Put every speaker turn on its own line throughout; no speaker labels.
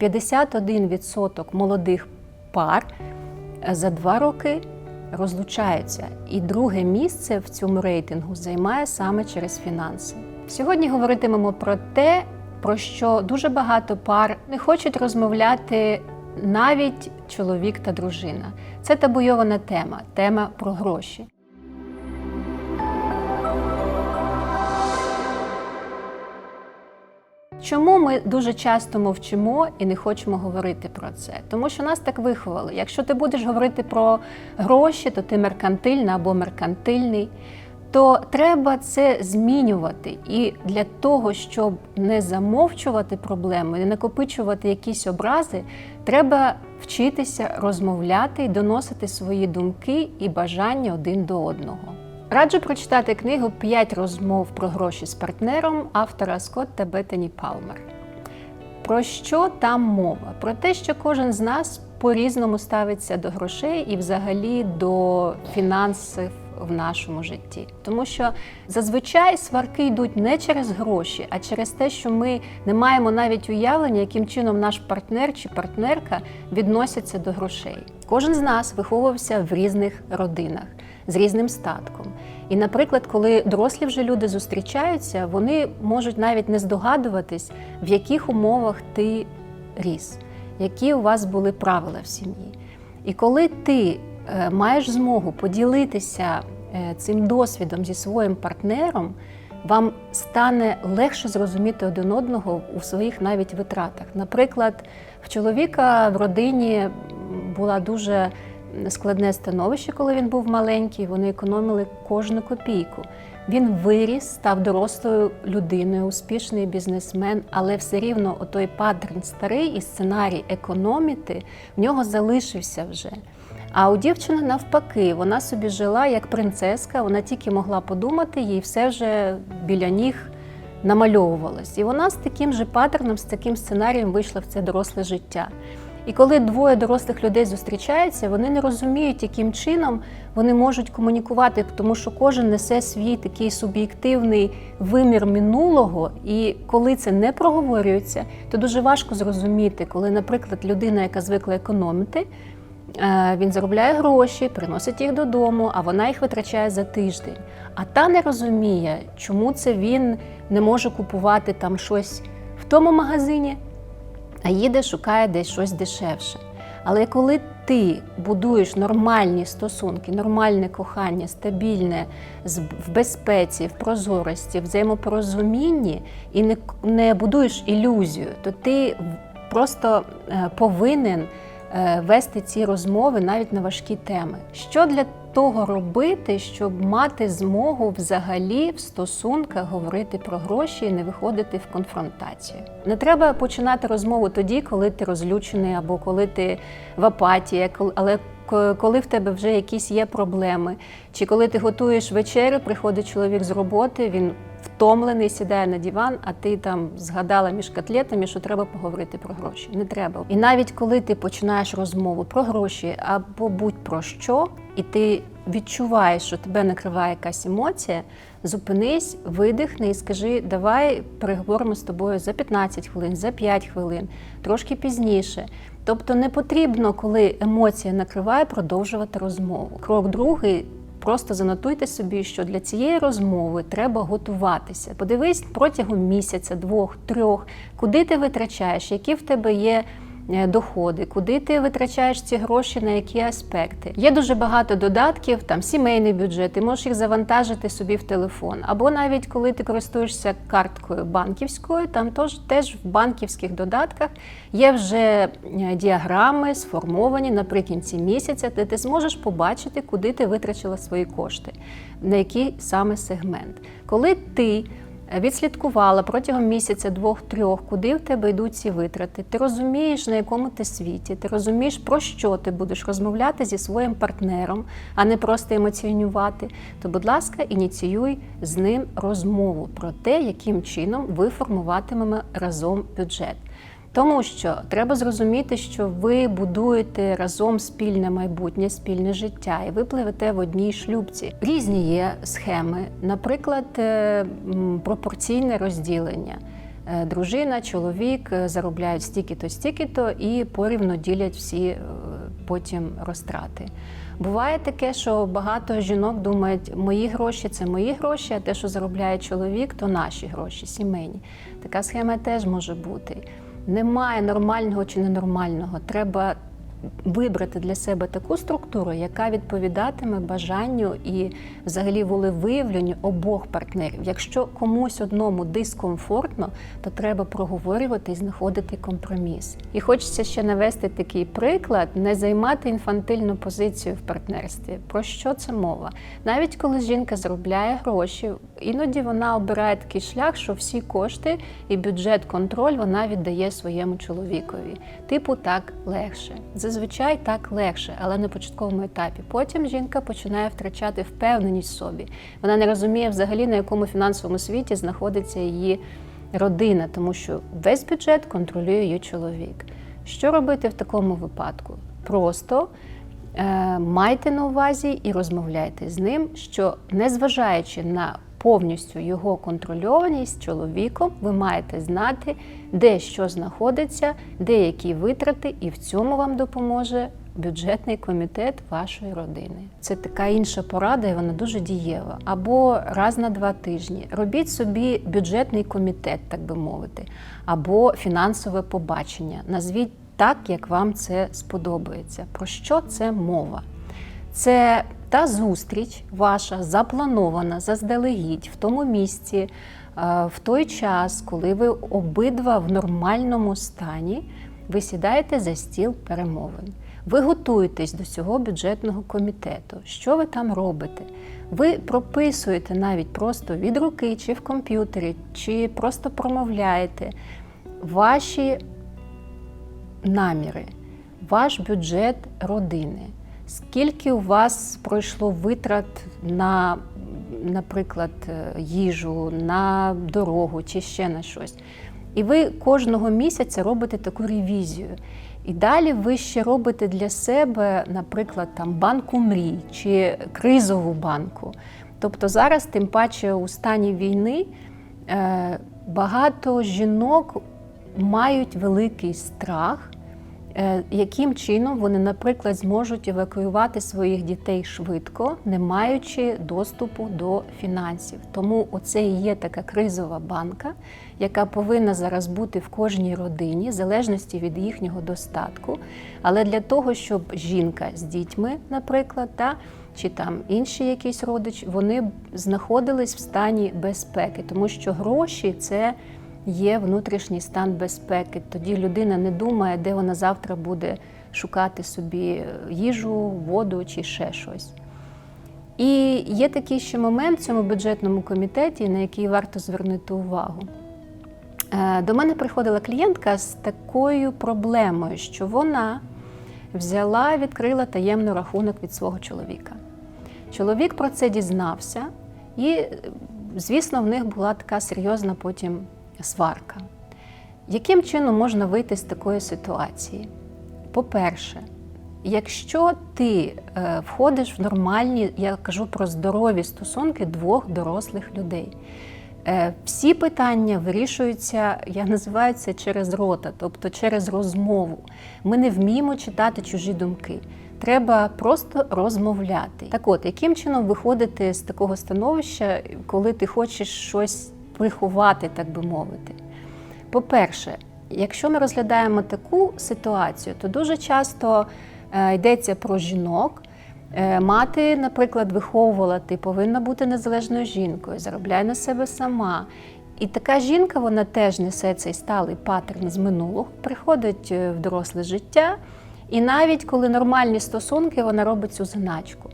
51% молодих пар е, за два роки розлучаються. І друге місце в цьому рейтингу займає саме через фінанси. Сьогодні говоритимемо про те, про що дуже багато пар не хочуть розмовляти навіть чоловік та дружина. Це табуйована тема, тема про гроші. Чому ми дуже часто мовчимо і не хочемо говорити про це? Тому що нас так виховали. Якщо ти будеш говорити про гроші, то ти меркантильна або меркантильний, то треба це змінювати. І для того, щоб не замовчувати проблеми, не накопичувати якісь образи, треба вчитися розмовляти і доносити свої думки і бажання один до одного. Раджу прочитати книгу «П'ять розмов про гроші з партнером автора Скотта Беттані Палмер. Про що там мова? Про те, що кожен з нас по-різному ставиться до грошей і взагалі до фінансів в нашому житті. Тому що зазвичай сварки йдуть не через гроші, а через те, що ми не маємо навіть уявлення, яким чином наш партнер чи партнерка відносяться до грошей. Кожен з нас виховувався в різних родинах з різним статком. І, наприклад, коли дорослі вже люди зустрічаються, вони можуть навіть не здогадуватись, в яких умовах ти ріс, які у вас були правила в сім'ї. І коли ти е, маєш змогу поділитися е, цим досвідом зі своїм партнером, вам стане легше зрозуміти один одного у своїх навіть витратах. Наприклад, в чоловіка в родині була дуже складне становище, коли він був маленький. Вони економили кожну копійку. Він виріс, став дорослою людиною, успішний бізнесмен, але все рівно отой паттерн старий і сценарій економити в нього залишився вже. А у дівчини навпаки, вона собі жила як принцеска, вона тільки могла подумати, їй все вже біля ніг намальовувалось. І вона з таким же паттерном, з таким сценарієм вийшла в це доросле життя. І коли двоє дорослих людей зустрічаються, вони не розуміють, яким чином вони можуть комунікувати, тому що кожен несе свій такий суб'єктивний вимір минулого. І коли це не проговорюється, то дуже важко зрозуміти, коли, наприклад, людина, яка звикла економити, е, він заробляє гроші, приносить їх додому, а вона їх витрачає за тиждень. А та не розуміє, чому це він не може купувати там щось в тому магазині а їде, шукає десь щось дешевше. Але коли ти будуєш нормальні стосунки, нормальне кохання, стабільне в безпеці, в прозорості, взаємопорозумінні і не, не будуєш ілюзію, то ти просто е, повинен вести ці розмови навіть на важкі теми. Що для того робити, щоб мати змогу взагалі в стосунках говорити про гроші і не виходити в конфронтацію. Не треба починати розмову тоді, коли ти розлючений або коли ти в апатії, але коли в тебе вже якісь є проблеми, чи коли ти готуєш вечерю, приходить чоловік з роботи, він втомлений, сідає на диван, а ти там згадала між котлетами, що треба поговорити про гроші. Не треба. І навіть коли ти починаєш розмову про гроші або будь-про що, і ти відчуваєш, що тебе накриває якась емоція, зупинись, видихни і скажи, давай переговоримо з тобою за 15 хвилин, за 5 хвилин, трошки пізніше. Тобто не потрібно, коли емоція накриває, продовжувати розмову. Крок другий. Просто занотуйте собі, що для цієї розмови треба готуватися. Подивись протягом місяця, двох, трьох, куди ти витрачаєш, які в тебе є. Е, доходи, куди ти витрачаєш ці гроші, на які аспекти. Є дуже багато додатків, там сімейний бюджет, ти можеш їх завантажити собі в телефон. Або навіть коли ти користуєшся карткою банківською, там тож, теж в банківських додатках є вже е, діаграми сформовані наприкінці місяця, де ти зможеш побачити, куди ти витрачила свої кошти, на який саме сегмент. Коли ти відслідкувала протягом місяця, двох-трьох, куди в тебе йдуть ці витрати. Ти розумієш, на якому ти світі, ти розумієш, про що ти будеш розмовляти зі своїм партнером, а не просто емоціонювати. То, будь ласка, ініціюй з ним розмову про те, яким чином ви формуватимемо разом бюджет. Тому що треба зрозуміти, що ви будуєте разом спільне майбутнє, спільне життя, і ви пливете в одній шлюбці. Різні є схеми, наприклад, е, пропорційне розділення. е, дружина, чоловік е, заробляють стільки-то, стільки-то і порівну ділять всі потім розтрати. Буває таке, що багато жінок думають, мої гроші це мої гроші, а те, що заробляє чоловік, то наші гроші, сімейні. Така схема теж може бути. Немає нормального чи ненормального. Треба вибрати для себе таку структуру, яка відповідатиме бажанню і взагалі волевиявленню обох партнерів. Якщо комусь одному дискомфортно, то треба проговорювати і знаходити компроміс. І хочеться ще навести такий приклад: не займати інфантильну позицію в партнерстві. Про що це мова? Навіть коли жінка заробляє гроші, іноді вона обирає такий шлях, що всі кошти і бюджет контроль вона віддає своєму чоловікові. Типу так легше. Зазвичай так легше, але на початковому етапі. Потім жінка починає втрачати впевненість в собі. Вона не розуміє взагалі, на якому фінансовому світі знаходиться її родина, тому що весь бюджет контролює її чоловік. Що робити в такому випадку? Просто е, майте на увазі і розмовляйте з ним, що незважаючи на повністю його контрольованість чоловіком, ви маєте знати, де що знаходиться, де які витрати, і в цьому вам допоможе бюджетний комітет вашої родини. Це така інша порада, і вона дуже дієва. Або раз на два тижні робіть собі бюджетний комітет, так би мовити, або фінансове побачення. Назвіть так, як вам це сподобається. Про що це мова? Це та зустріч ваша запланована заздалегідь в тому місці, е, в той час, коли ви обидва в нормальному стані, ви сідаєте за стіл перемовин. Ви готуєтесь до цього бюджетного комітету. Що ви там робите? Ви прописуєте навіть просто від руки, чи в комп'ютері, чи просто промовляєте ваші наміри, ваш бюджет родини. Скільки у вас пройшло витрат на, наприклад, е, їжу, на дорогу чи ще на щось? І ви кожного місяця робите таку ревізію. І далі ви ще робите для себе, наприклад, там банку мрій чи кризову банку. Тобто зараз, тим паче, у стані війни е, багато жінок мають великий страх. Е, Яким чином вони, наприклад, зможуть евакуювати своїх дітей швидко, не маючи доступу до фінансів? Тому оце і є така кризова банка, яка повинна зараз бути в кожній родині, в залежності від їхнього достатку. Але для того, щоб жінка з дітьми, наприклад, та, чи там інші якісь родичі, вони знаходились в стані безпеки, тому що гроші це є внутрішній стан безпеки. Тоді людина не думає, де вона завтра буде шукати собі їжу, воду чи ще щось. І є такий ще момент в цьому бюджетному комітеті, на який варто звернути увагу. Е, До мене приходила клієнтка з такою проблемою, що вона взяла, відкрила таємний рахунок від свого чоловіка. Чоловік про це дізнався, і, звісно, в них була така серйозна потім сварка. Яким чином можна вийти з такої ситуації? По-перше, якщо ти е, входиш в нормальні, я кажу про здорові стосунки двох дорослих людей, е, всі питання вирішуються, я називаю це через рота, тобто через розмову. Ми не вміємо читати чужі думки. Треба просто розмовляти. Так от, яким чином виходити з такого становища, коли ти хочеш щось приховати, так би мовити? По-перше, якщо ми розглядаємо таку ситуацію, то дуже часто е, йдеться про жінок. Е, Мати, наприклад, виховувала, ти повинна бути незалежною жінкою, заробляй на себе сама. І така жінка, вона теж несе цей сталий паттерн з минулого, приходить е, в доросле життя, і навіть коли нормальні стосунки, вона робить цю заначку.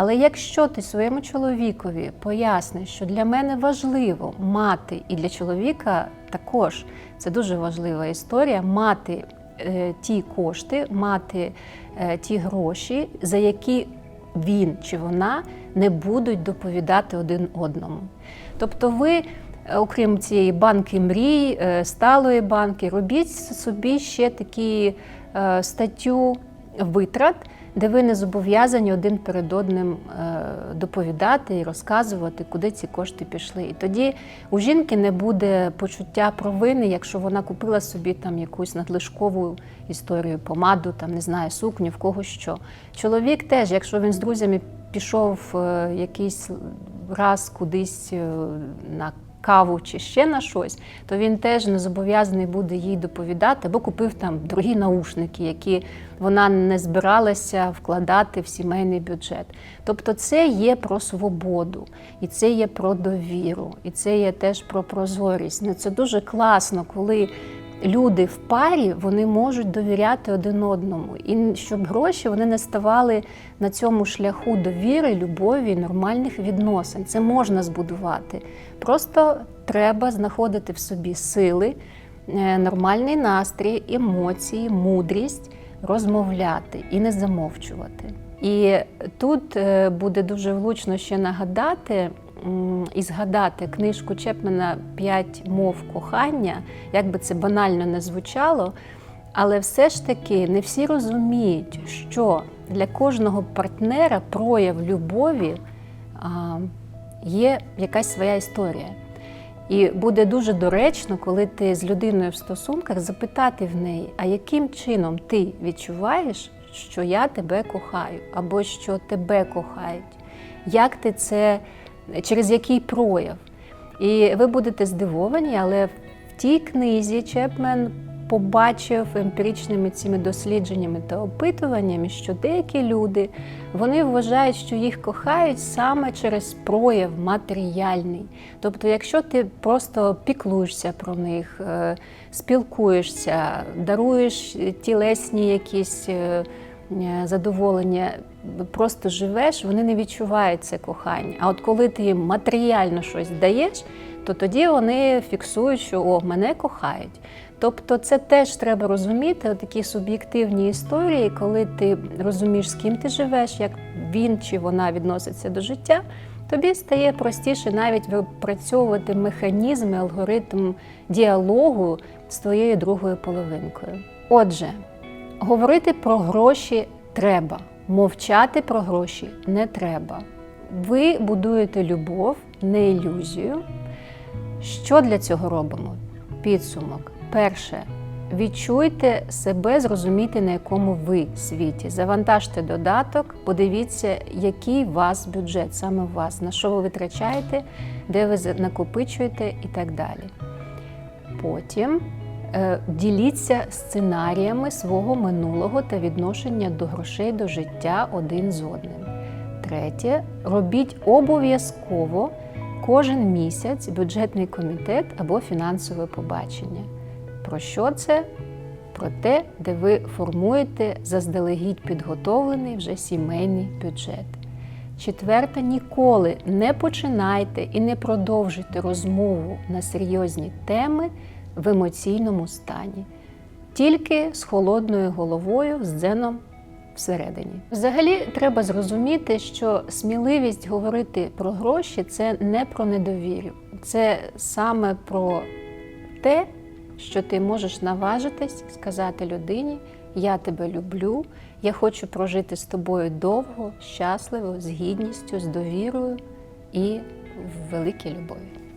Але якщо ти своєму чоловікові поясниш, що для мене важливо мати, і для чоловіка також це дуже важлива історія, мати е, ті кошти, мати е, ті гроші, за які він чи вона не будуть доповідати один одному. Тобто ви, е, окрім цієї банки мрій, е, сталої банки, робіть собі ще такі е, статтю витрат, де ви не зобов'язані один перед одним е, доповідати і розказувати, куди ці кошти пішли. І тоді у жінки не буде почуття провини, якщо вона купила собі там якусь надлишкову історію, помаду, там не знаю, сукню, в кого що. Чоловік теж, якщо він з друзями пішов е, якийсь раз кудись е, на каву чи ще на щось, то він теж не зобов'язаний буде їй доповідати, або купив там дорогі наушники, які вона не збиралася вкладати в сімейний бюджет. Тобто це є про свободу, і це є про довіру, і це є теж про прозорість. Ну, Це дуже класно, коли люди в парі вони можуть довіряти один одному, і щоб гроші вони не ставали на цьому шляху довіри, любові, нормальних відносин. Це можна збудувати. Просто треба знаходити в собі сили, е, нормальний настрій, емоції, мудрість, розмовляти і не замовчувати. І тут е, буде дуже влучно ще нагадати і згадати книжку Чепмена П'ять мов кохання, як би це банально не звучало. Але все ж таки не всі розуміють, що для кожного партнера прояв любові є якась своя історія. І буде дуже доречно, коли ти з людиною в стосунках запитати в неї, а яким чином ти відчуваєш, що я тебе кохаю, або що тебе кохають, як ти це, через який прояв. І ви будете здивовані, але в тій книзі Чепмен побачив емпіричними цими дослідженнями та опитуваннями, що деякі люди вони вважають, що їх кохають саме через прояв матеріальний. Тобто, якщо ти просто піклуєшся про них, е, спілкуєшся, даруєш тілесні якісь. е, Задоволення, просто живеш, вони не відчувають це кохання. А от коли ти їм матеріально щось даєш, то тоді вони фіксують, що о, мене кохають. Тобто це теж треба розуміти, такі суб'єктивні історії, коли ти розумієш, з ким ти живеш, як він чи вона відноситься до життя, тобі стає простіше навіть випрацьовувати механізми, алгоритм діалогу з твоєю другою половинкою. Отже, говорити про гроші треба, мовчати про гроші не треба. Ви будуєте любов, не ілюзію. Що для цього робимо? Підсумок. Перше. Відчуйте себе, зрозумійте, на якому ви світі. Завантажте додаток, подивіться, який у вас бюджет, саме у вас, на що ви витрачаєте, де ви накопичуєте і так далі. Потім діліться сценаріями свого минулого та відношення до грошей до життя один з одним. Третє, робіть обов'язково кожен місяць бюджетний комітет або фінансове побачення. Про що це? Про те, де ви формуєте заздалегідь підготовлений вже сімейний бюджет. Четверте, ніколи не починайте і не продовжуйте розмову на серйозні теми в емоційному стані, тільки з холодною головою, з дзеном всередині. Взагалі, треба зрозуміти, що сміливість говорити про гроші це не про недовіру, це саме про те, що ти можеш наважитись сказати людині: Я тебе люблю, я хочу прожити з тобою довго, щасливо, з гідністю, з довірою і в великій любові.